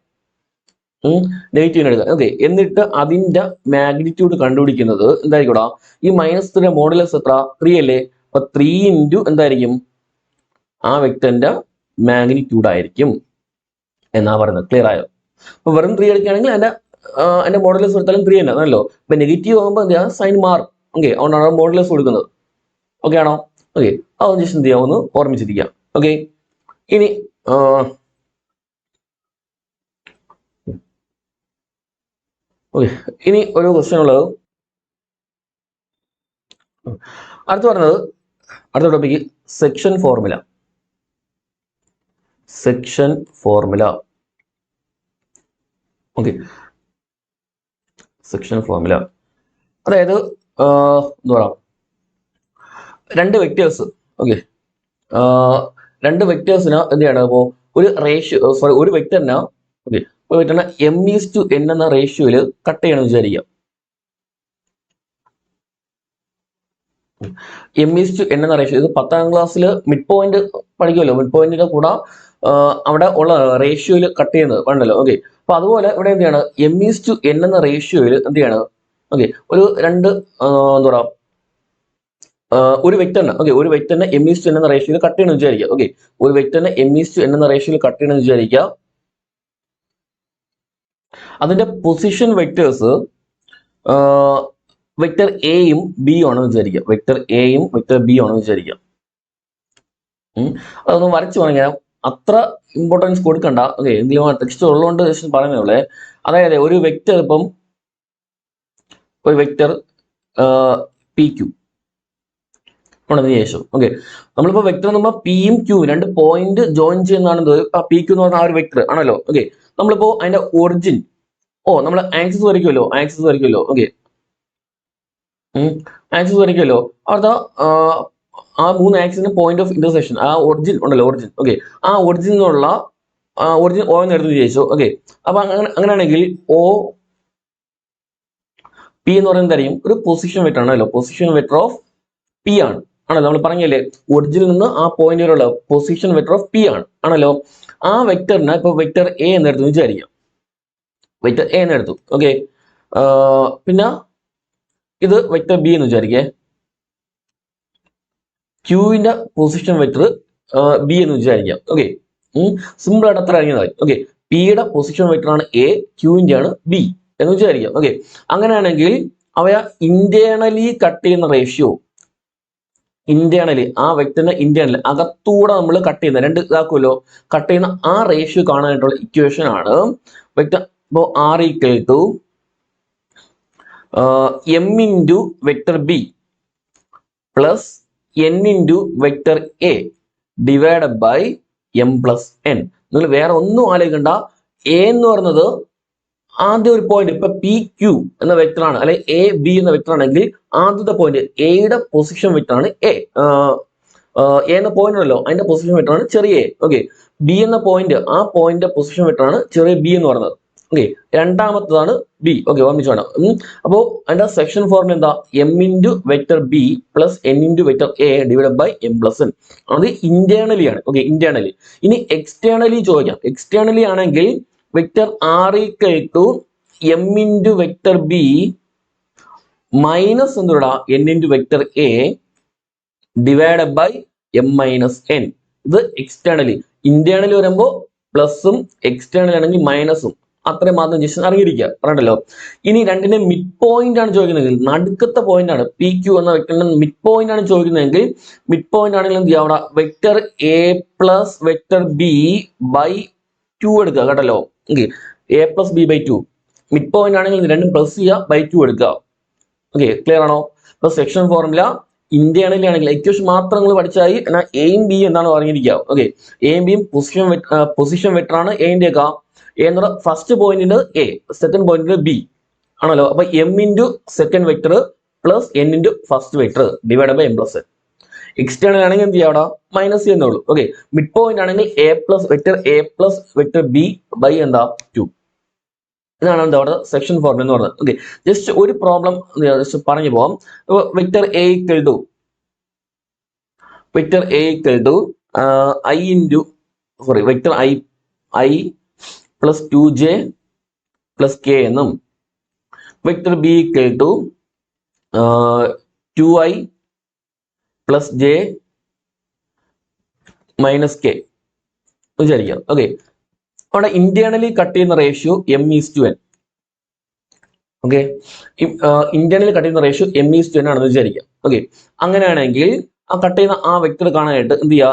നെഗറ്റീവ് എടുക്കുക. ഓക്കെ എന്നിട്ട് അതിന്റെ മാഗ്നിറ്റ്യൂഡ് കണ്ടുപിടിക്കുന്നത് എന്തായിരിക്കടാ? ഈ മൈനസ് ത്രീ മോഡലസ് എത്ര? ത്രീ അല്ലേ? അപ്പൊ ത്രീ ഇന്റു എന്തായിരിക്കും? ആ വെക്ടറിന്റെ മാഗ്നിറ്റ്യൂഡ് ആയിരിക്കും എന്നാ പറയുന്നത്. ക്ലിയർ ആയോ? അപ്പൊ വെറും ത്രീ എടുക്കുകയാണെങ്കിൽ അതിന്റെ അതിന്റെ മോഡലസ് എടുത്താലും ത്രീ തന്നെ. ആണല്ലോ അപ്പൊ നെഗറ്റീവ് ആകുമ്പോൾ എന്താ സൈൻ മാറും. ഓക്കെ അതുകൊണ്ടാണ് മോഡലസ് കൊടുക്കുന്നത്. ഓക്കെ ആണോ? ഓക്കെ അതൊന്ന് ജസ്റ്റ് എന്ത് ചെയ്യാം ഒന്ന് ഓർമ്മിച്ചിരിക്കാം ഓക്കെ ഇനി ഓക്കെ ഇനി ഒരു ക്വസ്റ്റ്യൻ ഉള്ളത്. അടുത്ത് പറഞ്ഞത് അടുത്ത topic section formula section formula okay section formula അതായത് എന്താ പറയാ? രണ്ട് വെക്ടേഴ്സ് ഓക്കെ രണ്ട് വെക്ടേഴ്സിന് എന്ത് ചെയ്യണം? ഒരു റേഷ്യോ സോറി ഒരു വെക്ടറിന് ഓക്കെ വെക്ടറിന് എം ഈസ് ടു എൻ എന്ന റേഷ്യോയിൽ കട്ട് ചെയ്യണം വിചാരിക്കാം. എം ഈസ് ടു എൻ എന്ന റേഷ്യോ ഇത് പത്താം ക്ലാസ്സിൽ മിഡ് പോയിന്റ് പഠിക്കുമല്ലോ. മിഡ് പോയിന്റിന്റെ കൂടെ അവിടെ ഉള്ള റേഷ്യോയിൽ കട്ട് ചെയ്യുന്നത് വേണ്ടല്ലോ ഓക്കെ അപ്പൊ അതുപോലെ ഇവിടെ എന്താണ് എം ഈസ് ടു എൻ എന്ന റേഷ്യോയിൽ എന്ത് ഓക്കെ ഒരു രണ്ട് എന്താ പറയാ ഒരു ഒരു വെക്ടറിന് ഓക്കെ ഒരു വെക്ടറിനെ എം ഈസ് ടു എൻ എന്ന റേഷ്യോയിൽ കട്ട് ചെയ്യണം വിചാരിക്കുക ഓക്കെ ഒരു വെക്ടറിനെ എം ഈസ് ടു എൻ എന്ന റേഷ്യോയിൽ കട്ട് ചെയ്യണം വിചാരിക്കുക അതിന്റെ പൊസിഷൻ വെക്ടേഴ്സ് വെക്ടർ എയും ബി ആണെന്ന് വിചാരിക്കുക. വെക്ടർ എയും വെക്ടർ ബി ആണെന്ന് വിചാരിക്കുക. അതൊന്ന് വരച്ചു പറഞ്ഞാൽ അത്ര ഇമ്പോർട്ടൻസ് കൊടുക്കണ്ട. ഓക്കെ എങ്കിലും ടെക്സ്റ്റ് ഉള്ളതുകൊണ്ട് ജസ്റ്റ് ഉള്ളേ. അതായത് ഒരു വെക്ടർ ഇപ്പം ഒരു വെക്ടർ പി ക്യൂ ശേഷം ഓക്കെ നമ്മളിപ്പോ വെക്ടർ എന്ന് പറയുമ്പോൾ പിയും ക്യൂ രണ്ട് പോയിന്റ് ജോയിൻ ചെയ്യുന്നതാണ് പി ക്യൂ എന്ന് പറഞ്ഞ ആ ഒരു വെക്ടർ ആണല്ലോ. ഓക്കെ നമ്മളിപ്പോ അതിന്റെ ഒറിജിൻ ഓ നമ്മൾ ആക്സിസ് വരയ്ക്കുമല്ലോ ആക്സിസ് വരയ്ക്കുമല്ലോ. ഓക്കെ ആക്സിസ് വരയ്ക്കുമല്ലോ. അവിടുത്തെ ആ, മൂന്ന് ആക്സിന് പോയിന്റ് ഓഫ് ഇന്റർസെക്ഷൻ ആ ഒറിജിൻ ഉണ്ടല്ലോ ഒറിജിൻ ഓക്കെ ആ ഒറിജിൻ എന്നുള്ള ഒറിജിൻ ഓ എന്ന് എടുത്ത് വിചാരിച്ചു ഓക്കെ അപ്പൊ അങ്ങനെ അങ്ങനെയാണെങ്കിൽ ഓ പി എന്ന് പറയുന്നത് അറിയും? ഒരു പൊസിഷൻ വെക്ടർ ആണല്ലോ പൊസിഷൻ വെക്ടർ ഓഫ് പി ആണ്. ആണല്ലോ. നമ്മൾ പറഞ്ഞല്ലേ? ഒറിജിനിൽ നിന്ന് ആ പോയിന്റ് വരെയുള്ള പൊസിഷൻ വെക്ടർ ഓഫ് പി ആണ്. ആണല്ലോ. ആ വെക്ടറിന് ഇപ്പൊ വെക്ടർ എ എന്നെടുത്തു വിചാരിക്കാം. വെക്ടർ എ എന്നെടുത്തു ഓക്കെ പിന്നെ ഇത് വെക്ടർ ബി എന്ന് വിചാരിക്കേ. ക്യൂവിന്റെ പൊസിഷൻ വെക്ടർ ബി എന്ന് വിചാരിക്കാം. ഓക്കെ സിമ്പിൾ ആയിട്ട് അത്ര അറിയുന്നതായി ഓക്കെ പിയുടെ പൊസിഷൻ വെക്ടർ ആണ് എ ക്യൂവിന്റെ ആണ് ബി എന്ന് വിചാരിക്കാം. ഓക്കെ അങ്ങനെയാണെങ്കിൽ അവയ ഇന്റേണലി കട്ട് ചെയ്യുന്ന റേഷ്യോ ഇന്റേണലി ആ വ്യക്തിന്റെ ഇന്റേണലി അകത്തൂടെ നമ്മൾ കട്ട് ചെയ്യുന്ന രണ്ട് ഇതാക്കുമല്ലോ. കട്ട് ചെയ്യുന്ന ആ റേഷ്യോ കാണാനായിട്ടുള്ള ഇക്വേഷൻ ആണ്. വെക്ടർ ഇപ്പോൾ R equal to M into vector B plus N into vector A divide by M plus N നിങ്ങൾ വേറെ ഒന്നും ആലോചിക്കണ്ട. എ എന്ന് പറയുന്നത് ആദ്യം ഒരു പോയിന്റ് ഇപ്പൊ പി ക്യു എന്ന വെക്ടർ ആണ് അല്ലെ എ ബി എന്ന വെക്ടർ ആണെങ്കിൽ ആദ്യത്തെ പോയിന്റ് എയുടെ പൊസിഷൻ വെക്ടർ ആണ് എ എന്ന പോയിന്റ് ഉണ്ടല്ലോ അതിന്റെ പൊസിഷൻ വെക്ടർ ആണ് ചെറിയ എ ഓക്കെ ബി എന്ന പോയിന്റ് ആ പോയിന്റിന്റെ പൊസിഷൻ വെക്ടർ ആണ് ചെറിയ ബി എന്ന് പറയുന്നത്. ഓക്കെ രണ്ടാമത്തതാണ് ബി ഓക്കെ ഓർമ്മിച്ച് വേണം. ഉം. അപ്പോ അതിന്റെ സെക്ഷൻ ഫോർമുല എന്താ? M into vector B plus N into vector A divide by M plus N അത് ഇന്റേണലി ആണ്. ഓക്കെ ഇന്റേണലി ഇനി എക്സ്റ്റേണലി ചോദിക്കാം. എക്സ്റ്റേണലി ആണെങ്കിൽ vector R equal to M into vector B minus എന്തുടാ? N into vector A divide by M minus N ഇത് എക്സ്റ്റേണലി ഇന്റേണലി വരുമ്പോൾ പ്ലസും എക്സ്റ്റേണൽ ആണെങ്കിൽ മൈനസും അത്രയും മാത്രം ജസ്റ്റ് അറിഞ്ഞിരിക്കുക. പറഞ്ഞല്ലോ? ഇനി രണ്ടിന്റെ മിഡ് പോയിന്റ് ആണ് ചോദിക്കുന്നതെങ്കിൽ നടുക്കത്തെ പോയിന്റ് ആണ്. പി ക്യു എന്ന വെക്ടറിന്റെ മിഡ് പോയിന്റ് ആണ് ചോദിക്കുന്നതെങ്കിൽ മിഡ് പോയിന്റ് ആണെങ്കിൽ എന്ത് ചെയ്യാം vector A plus vector B by two എടുക്കുക. കേട്ടല്ലോ? Okay A plus B by two mid point ആണെങ്കിൽ രണ്ടും പ്ലസ് ചെയ്യുക ബൈ ടു എടുക്കുക. ഓക്കെ ക്ലിയർ ആണോ? ഇപ്പൊ സെക്ഷൻ ഫോർമുല ഇന്ത്യയാണെങ്കിൽ ആണെങ്കിൽ ഇക്വേഷൻ മാത്രം നിങ്ങൾ പഠിച്ചായി എന്നാൽ എയും ബിയും എന്താണ് പറഞ്ഞിരിക്കുക? ഓക്കെ എയും ബിയും പൊസിഷൻ പൊസിഷൻ ആണ് എന്റെ ഒക്കെ എ എന്ന് പറയുന്നത് ഫസ്റ്റ് പോയിന്റിന്റെ എ സെക്കൻഡ് പോയിന്റിന്റെ ബി ആണല്ലോ? അപ്പൊ M into second vector plus N into first vector divide by M plus N external ആണെങ്കിൽ എന്ത് ചെയ്യാം അവിടെ? മൈനസ് ചെയ്യുന്നുള്ളൂ ഓക്കെ മിഡ് പോയിന്റ് ആണെങ്കിൽ A plus vector A plus vector B by എന്താ? ടു ഇതാണ് എന്താ അവിടെ? സെക്ഷൻ ഫോർമുല എന്ന് പറയുന്നത് ഓക്കെ ജസ്റ്റ് ഒരു പ്രോബ്ലം ജസ്റ്റ് പറഞ്ഞു പോവാം. Vector A equal to vector A equal to I into sorry vector I I plus two J plus K എന്നും vector B equal to two I plus J minus K വിചാരിക്കാം. ഓക്കെ അവിടെ ഇന്റേണലി കട്ട് ചെയ്യുന്ന ratio M is to N okay internally cut ചെയ്യുന്ന ratio M is to N ആണെന്ന് വിചാരിക്കാം. ഓക്കെ അങ്ങനെയാണെങ്കിൽ ആ കട്ട് ചെയ്യുന്ന ആ വെക്ടർ കാണാനായിട്ട് എന്ത് ചെയ്യുക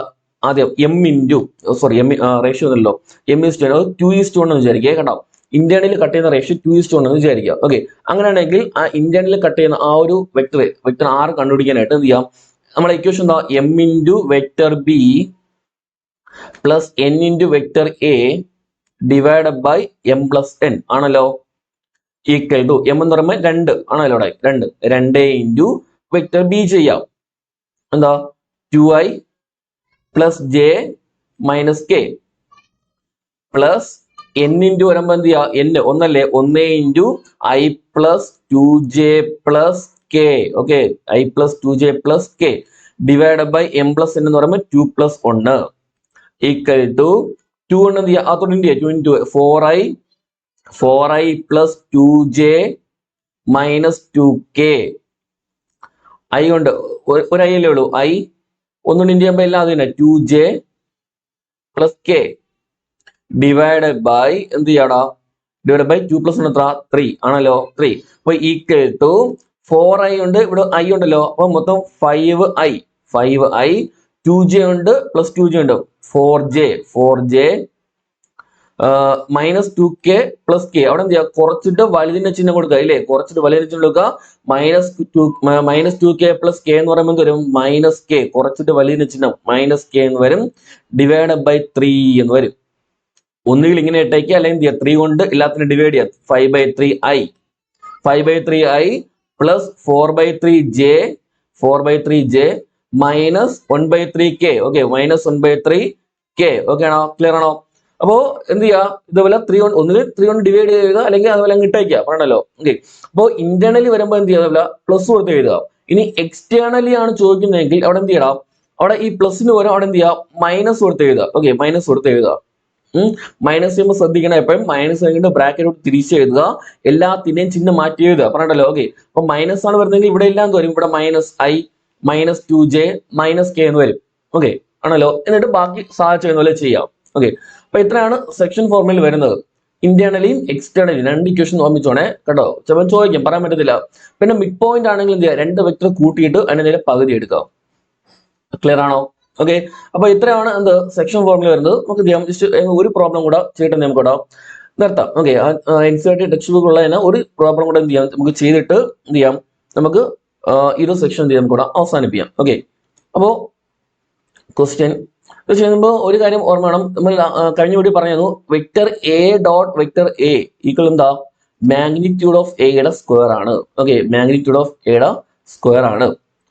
ആദ്യം M into sorry M ratio എന്നല്ലോ M is to N two is to two വിചാരിക്കുക. കേട്ടോ ഇന്റേണലി കട്ട് ചെയ്യുന്ന ratio two is to two വിചാരിക്കുക. ഓക്കെ അങ്ങനെയാണെങ്കിൽ ആ ഇന്റേണലി കട്ട് ചെയ്യുന്ന ആ ഒരു വെക്ടർ വെക്ടർ ആറ് കണ്ടുപിടിക്കാനായിട്ട് എന്ത് ചെയ്യാം? നമ്മുടെ ഇക്വേഷൻ എന്താ? M into vector B plus N into vector A divide by M plus N ആണല്ലോ? ഈക്വൽ ടു എം എന്ന് പറയുമ്പോൾ രണ്ട്. ആണല്ലോ ഇവിടെ? രണ്ട്. രണ്ട് ഇന്റു വെക്ടർ ബി ചെയ്യാം. എന്താ? Two I plus J minus K plus N into വരുമ്പോൾ എന്ത് ചെയ്യാം? എൻ ഒന്നല്ലേ? ഒന്ന് into I plus two J plus K okay I plus two J plus K divide by M plus N എന്ന് പറയുമ്പോൾ ടു പ്ലസ് ഒന്ന് ഈക്വൽ ടു ടു കൊണ്ട് എന്ത് ചെയ്യുക അതോടെ എന്ത് ചെയ്യുക two into four I four I plus two J minus two K I കൊണ്ട് ഒരു ഐ അല്ലേ ഉള്ളൂ? ഐ ഒന്നുകൊണ്ട് ഇന്ത്യ ചെയ്യുമ്പോൾ എല്ലാം അത് തന്നെ two J plus K divide by എന്ത് ചെയ്യാടാ? Divide by two plus three ആണല്ലോ? ത്രീ അപ്പൊ ഈക്വൽ ടു ഫോർ ഐ ഉണ്ട് ഇവിടെ ഐ ഉണ്ടല്ലോ. അപ്പൊ മൊത്തം five I five I two J ഉണ്ട് പ്ലസ് ടു ജെ ഉണ്ട്. Four J four J minus two K plus K അവിടെ എന്ത് ചെയ്യുക കുറച്ചിട്ട് വലുതിന്റെ ചിഹ്നം കൊടുക്കുക ഇല്ലേ? കുറച്ചിട്ട് വലുതിന്റെ ചിഹ്നം കൊടുക്കുക. Minus two minus two K plus K എന്ന് പറയുമ്പോൾ എന്ത് വരും? മൈനസ് കെ കുറച്ചിട്ട് വലുതിന്റെ ചിഹ്നം മൈനസ് കെ എന്ന് വരും. ഡിവൈഡ് ബൈ ത്രീ എന്ന് വരും. ഒന്നുകിൽ ഇങ്ങനെ ഇട്ടേക്ക് അല്ലെങ്കിൽ ത്രീ കൊണ്ട് എല്ലാത്തിനും ഡിവൈഡ് ചെയ്യാം five by three I five by three I plus four by three J four by three J minus one by three K okay minus one by three K okay ആണോ? ക്ലിയർ ആണോ? അപ്പോ എന്ത് ചെയ്യുക ഇതുപോലെ ത്രീ കൊണ്ട് ഒന്നിൽ ത്രീ കൊണ്ട് ഡിവൈഡ് ചെയ്യുക അല്ലെങ്കിൽ അതുപോലെ അങ്ങ് ഇട്ടേക്കുക പറഞ്ഞല്ലോ? ഓക്കെ അപ്പോൾ ഇന്റേണലി വരുമ്പോൾ എന്ത് ചെയ്യുക പ്ലസ് കൊടുത്ത് എഴുതുക. ഇനി എക്സ്റ്റേണലി ആണ് ചോദിക്കുന്നതെങ്കിൽ അവിടെ എന്ത് ചെയ്യണം? അവിടെ ഈ പ്ലസിന് പകരം അവിടെ എന്ത് ചെയ്യുക മൈനസ് കൊടുത്ത് എഴുതുക. ഓക്കെ മൈനസ് കൊടുത്ത് എഴുതുക. മൈനസ് ചെയ്യുമ്പോൾ ശ്രദ്ധിക്കണം. എപ്പോഴും മൈനസ് കഴിഞ്ഞിട്ട് ബ്രാക്കറ്റ് തിരിച്ച് എഴുതുക. എല്ലാത്തിന്റെയും ചിഹ്നം മാറ്റി എഴുതുക. പറഞ്ഞല്ലോ ഓക്കെ അപ്പൊ മൈനസ് ആണ് വരുന്നതെങ്കിൽ ഇവിടെ എല്ലാം വരും? ഇവിടെ minus I minus two J minus K എന്ന് വരും. ഓക്കെ ആണല്ലോ? എന്നിട്ട് ബാക്കി സാധിച്ചു പോലെ ചെയ്യാം. ഓക്കെ അപ്പൊ ഇത്രയാണ് സെക്ഷൻ ഫോർമിൽ വരുന്നത്. ഇന്റേണലിയും എക്സ്റ്റേണലിയും രണ്ട് ഇക്വേഷൻ ഓർമ്മിച്ചോണേ. കേട്ടോ? ചിലപ്പോൾ ചോദിക്കും. പറയാൻ പറ്റത്തില്ല. പിന്നെ മിഡ് പോയിന്റ് ആണെങ്കിൽ എന്ത് ചെയ്യുക? രണ്ട് വെക്ടർ കൂട്ടിയിട്ട് അതിന്റെ പകുതി എടുക്കാം ക്ലിയർ ആണോ? ഓക്കെ അപ്പൊ ഇത്രയാണ് എന്ത് സെക്ഷൻ ഫോർമുല വരുന്നത്. നമുക്ക് ജസ്റ്റ് ഒരു പ്രോബ്ലം കൂടെ ചെയ്തിട്ട് നമുക്ക് ഇടാം നിർത്താം. Okay N C R T text book ഉള്ള ഒരു പ്രോബ്ലം കൂടെ എന്ത് ചെയ്യാം? നമുക്ക് ചെയ്തിട്ട് എന്ത് ചെയ്യാം? നമുക്ക് ഇരു സെക്ഷൻ എന്ത് ചെയ്യാം? നമുക്ക് അവസാനിപ്പിക്കാം. ഓക്കെ അപ്പോ ക്വസ്റ്റ്യൻ ചെയ്യുമ്പോൾ ഒരു കാര്യം ഓർമ്മ വേണം. നമ്മൾ കഴിഞ്ഞ വീട്ടിൽ പറഞ്ഞു vector A dot vector A equal എന്താ? മാഗ്നിറ്റ്യൂഡ് ഓഫ് എയുടെ സ്ക്വയർ ആണ്. ഓക്കെ മാഗ്നിറ്റ്യൂഡ് ഓഫ് എയുടെ സ്ക്വയർ ആണ്.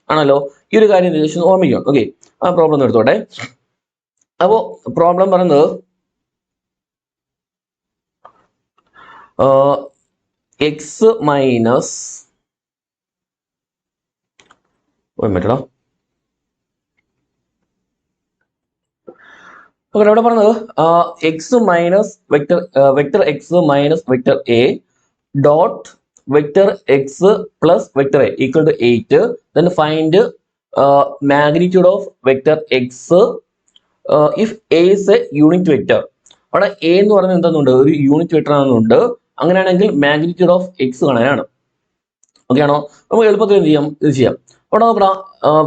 ആണല്ലോ? ഈ ഒരു കാര്യം ജസ്റ്റ് ഒന്ന് ഓർമ്മിക്കണം ഓക്കെ ആ പ്രോബ്ലം എടുത്തോട്ടെ. അപ്പോ പ്രോബ്ലം പറയുന്നത് എക്സ് മൈനസ് പറ്റടാ ഓക്കെ ഇവിടെ പറഞ്ഞത് X minus vector vector X minus vector A dot vector X plus vector A equal to eight then find magnitude of vector X if A is a unit vector അവിടെ എ എന്ന് പറയുന്നത് എന്താണെന്നുണ്ട് ഒരു യൂണിറ്റ് വെക്ടർ ആണെന്നുണ്ട്. അങ്ങനെയാണെങ്കിൽ മാഗ്നിറ്റ്യൂഡ് ഓഫ് എക്സ് കാണാനാണ്. ഓക്കെ ആണോ? നമുക്ക് എളുപ്പത്തിൽ എന്ത് ചെയ്യാം? ഇത് ചെയ്യാം. അവിടെ നോക്കണം.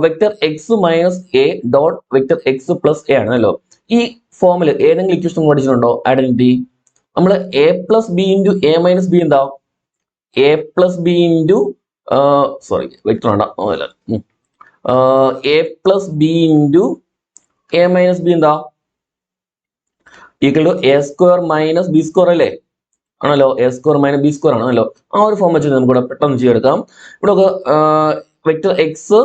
Vector X minus A dot vector X plus A ആണല്ലോ ഈ ഫോമിൽ ഏതെങ്കിലും ഇക്വേഷൻ പഠിച്ചിട്ടുണ്ടോ? ഐഡന്റിറ്റി നമ്മൾ A plus B into A minus B എന്താ A plus B into sorry vector ആണ് A plus B into A minus B എന്താ? Equal to A square minus B square അല്ലേ? ആണല്ലോ A square minus B square ആണല്ലോ. ആ ഒരു ഫോം വെച്ചിട്ട് നമുക്ക് ഇവിടെ പെട്ടെന്ന് ചെയ്തെടുക്കാം. ഇവിടെ vector X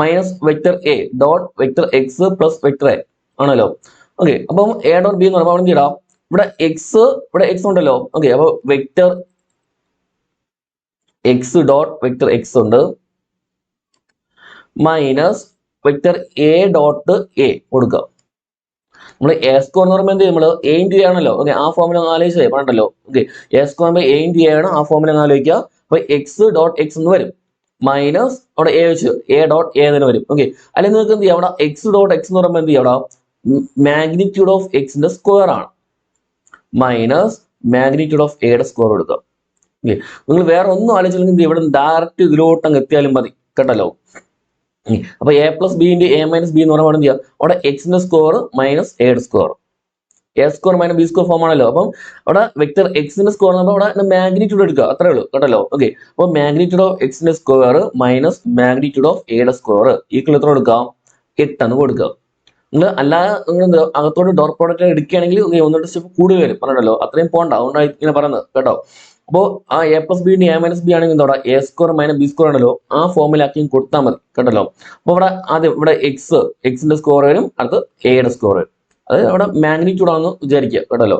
minus vector A dot vector X plus vector A ആണല്ലോ. ഓക്കെ അപ്പം എ ഡോട്ട് ബി എന്ന് പറയുമ്പോൾ എന്ത് ചെയ്യണം ഇവിടെ എക്സ് ഇവിടെ എക്സ് ഉണ്ടല്ലോ. ഓക്കെ അപ്പൊ vector X dot vector X ഉണ്ട്. Minus vector A dot A കൊടുക്കുക. നമ്മൾ എ സ്കോർ എന്ന് പറയുമ്പോൾ എന്ത് നമ്മൾ എ ഇന്റു ആണല്ലോ. ഓക്കെ ആ ഫോമിൽ ആലോചിച്ചേ പറഞ്ഞല്ലോ ഓക്കെ എ സ്കോർ ആകുമ്പോൾ എ ഇന്റു ആണ്. ആ ഫോമിൽ ആലോചിക്കുക. അപ്പോൾ എക്സ് ഡോട്ട് എക്സ് എന്ന് വരും. മൈനസ് അവിടെ എ വെച്ച് എ ഡോട്ട് എ തന്നെ വരും. ഓക്കെ അല്ലെങ്കിൽ നിങ്ങൾക്ക് എന്ത് ചെയ്യാം? അവിടെ എക്സ് ഡോട്ട് എക്സ് എന്ന് പറയുമ്പോൾ എന്ത് ചെയ്യാം? അവിടെ മാഗ്നിറ്റ്യൂഡ് ഓഫ് എക്സിന്റെ സ്ക്വയർ ആണ്. മൈനസ് മാഗ്നിറ്റ്യൂഡ് ഓഫ് എയുടെ സ്ക്വയർ എടുക്കുക ഓക്കെ നിങ്ങൾ വേറെ ഒന്നും ആലോചിച്ചില്ലെങ്കിൽ ഇവിടെ ഡയറക്റ്റ് ഇതിലോട്ടങ്ങ് എത്തിയാലും മതി. കേട്ടല്ലോ. അപ്പൊ A plus B into A minus B എന്ന് പറയുമ്പോൾ എന്ത് ചെയ്യാം? അവിടെ എക്സിന്റെ സ്കോർ മൈനസ് എയുടെ square A square minus B square form ആണല്ലോ. അപ്പം അവിടെ വെക്ടർ എക്സിന്റെ സ്കോർ എന്ന് പറയുമ്പോൾ അവിടെ മാഗ്നിറ്റ്യൂഡ് എടുക്കുക. അത്രേ ഉള്ളൂ. കേട്ടല്ലോ? ഓക്കെ അപ്പോൾ മാഗ്നിറ്റ്യൂഡ് ഓഫ് എക്സിന്റെ സ്ക്വയർ മൈനസ് മാഗ്നിറ്റ്യൂഡ് ഓഫ് എയുടെ സ്കോർ ഈക്വൽ എത്ര കൊടുക്കാം? എട്ടെന്ന് കൊടുക്കുക. നിങ്ങൾ അല്ലാതെ നിങ്ങൾ അകത്തോട്ട് ഡോർ പ്രോഡക്റ്റ് എടുക്കുകയാണെങ്കിൽ ഒന്നിട്ട് സ്റ്റെപ്പ് കൂടുതൽ വരും. പറഞ്ഞല്ലോ? അത്രയും പോകണ്ട അതുകൊണ്ടാണ് ഇങ്ങനെ പറയുന്നത്. കേട്ടോ? അപ്പോൾ ആ A plus B A minus B ആണെങ്കിൽ എന്താ A square minus B square ആണല്ലോ. ആ ഫോമിലാക്കി കൊടുത്താൽ മതി. കേട്ടല്ലോ? അപ്പോൾ ഇവിടെ ആദ്യം ഇവിടെ എക്സ് എക്സിന്റെ സ്കോർ വരും. അടുത്ത് എയുടെ സ്കോർ വരും. അത് അവിടെ മാഗ്നിറ്റ്യൂഡ് ആണെന്ന് വിചാരിക്കുക. കേട്ടല്ലോ?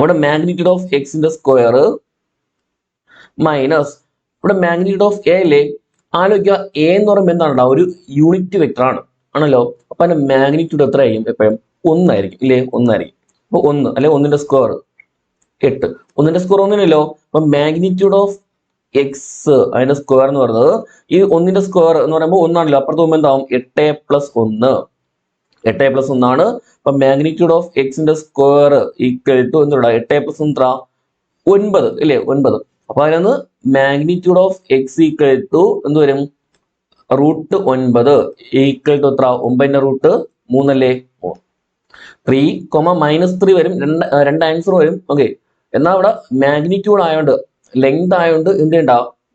അവിടെ മാഗ്നിറ്റ്യൂഡ് ഓഫ് എക്സിന്റെ സ്ക്വയർ മൈനസ് ഇവിടെ മാഗ്നിറ്റ്യൂഡ് ഓഫ് എ അല്ലേ ആലോചിക്കുക. എ എന്ന് പറയുമ്പോൾ എന്താണ് ഒരു യൂണിറ്റ് വെക്ടർ ആണ്. ആണല്ലോ? അപ്പൊ അതിന്റെ മാഗ്നിറ്റ്യൂഡ് എത്രയായിരിക്കും? എപ്പോഴും ഒന്നായിരിക്കും. ഇല്ലേ? ഒന്നായിരിക്കും. അപ്പൊ ഒന്ന് അല്ലെ? ഒന്നിന്റെ സ്ക്വയർ എട്ട്. ഒന്നിന്റെ സ്ക്വയർ ഒന്നിനല്ലോ അപ്പൊ മാഗ്നിറ്റ്യൂഡ് ഓഫ് എക്സ് അതിന്റെ സ്ക്വയർ എന്ന് പറയുന്നത് ഈ ഒന്നിന്റെ സ്ക്വയർ എന്ന് പറയുമ്പോൾ ഒന്നാണല്ലോ. അപ്പുറത്ത് പോകുമ്പോൾ എന്താവും? എട്ട് പ്ലസ് ഒന്ന്. എട്ട് പ്ലസ് ഒന്നാണ് അപ്പൊ മാഗ്നിറ്റ്യൂഡ് ഓഫ് എക്സിന്റെ സ്ക്വയർ ഈക്വൽ ടു എന്താ എട്ട് പ്ലസ് ഒന്ന് ഒൻപത്. ഇല്ലേ? ഒൻപത്. അപ്പൊ അതിനകത്ത് magnitude of X equal to എന്ത് വരും? റൂട്ട് ഒൻപത്. ഈക്വൽ ടു എത്ര? ഒമ്പതിന്റെ റൂട്ട് മൂന്നല്ലേ? മൂന്ന്. ത്രീ കൊമ മൈനസ് ത്രീ വരും. രണ്ട് രണ്ട് ആൻസർ വരും. ഓക്കെ എന്നാൽ അവിടെ മാഗ്നിറ്റ്യൂഡ് ആയതുകൊണ്ട് ലെങ്ത് ആയതുകൊണ്ട് എന്ത് ചെയ്യണ്ട?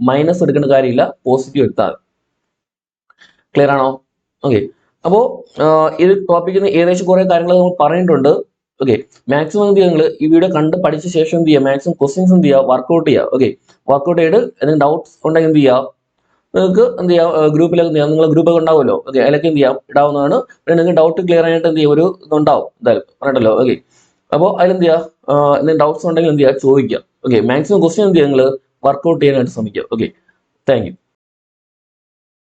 മൈനസ് എടുക്കേണ്ട കാര്യമില്ല പോസിറ്റീവ് എടുത്താൽ ക്ലിയർ ആണോ? ഓക്കെ അപ്പോ ഇത് ടോപ്പിക്കിൽ നിന്ന് ഏകദേശം കുറെ കാര്യങ്ങൾ നമ്മൾ പറഞ്ഞിട്ടുണ്ട്. ഓക്കെ മാക്സിമം എന്ത് ചെയ്യുക നിങ്ങൾ ഈ വീഡിയോ കണ്ട് പഠിച്ച ശേഷം എന്ത് ചെയ്യുക? മാക്സിമം ക്വസ്റ്റ്യൻസ് എന്ത് ചെയ്യുക? വർക്കൗട്ട് ചെയ്യുക. ഓക്കെ വർക്കൗട്ട് ചെയ്ത് എന്തെങ്കിലും ഡൗട്ട്സ് ഉണ്ടെങ്കിൽ എന്ത് ചെയ്യുക? നിങ്ങൾക്ക് എന്ത് ചെയ്യാം? ഗ്രൂപ്പിലൊക്കെ ചെയ്യാം? നിങ്ങൾ ഗ്രൂപ്പൊക്കെ ഉണ്ടാവുമല്ലോ. ഓക്കെ അതിലൊക്കെ എന്ത് ചെയ്യാം? ഇടാവുന്നതാണ്. പിന്നെ നിങ്ങൾക്ക് ഡൗട്ട് ക്ലിയർ ആയിട്ട് എന്ത് ചെയ്യും? ഒരു ഇതുണ്ടാവും. എന്തായാലും പറഞ്ഞിട്ടല്ലോ. ഓക്കെ അപ്പോൾ അതിലെന്ത് ചെയ്യുക എന്തെങ്കിലും ഡൗട്ട്സ് ഉണ്ടെങ്കിൽ എന്ത് ചെയ്യുക ചോദിക്കുക ഓക്കെ മാക്സിമം ക്വസ്റ്റ്യൻ എന്ത് ചെയ്യുക നിങ്ങൾ വർക്കൗട്ട് ചെയ്യാനായിട്ട് ശ്രമിക്കുക. Okay thank you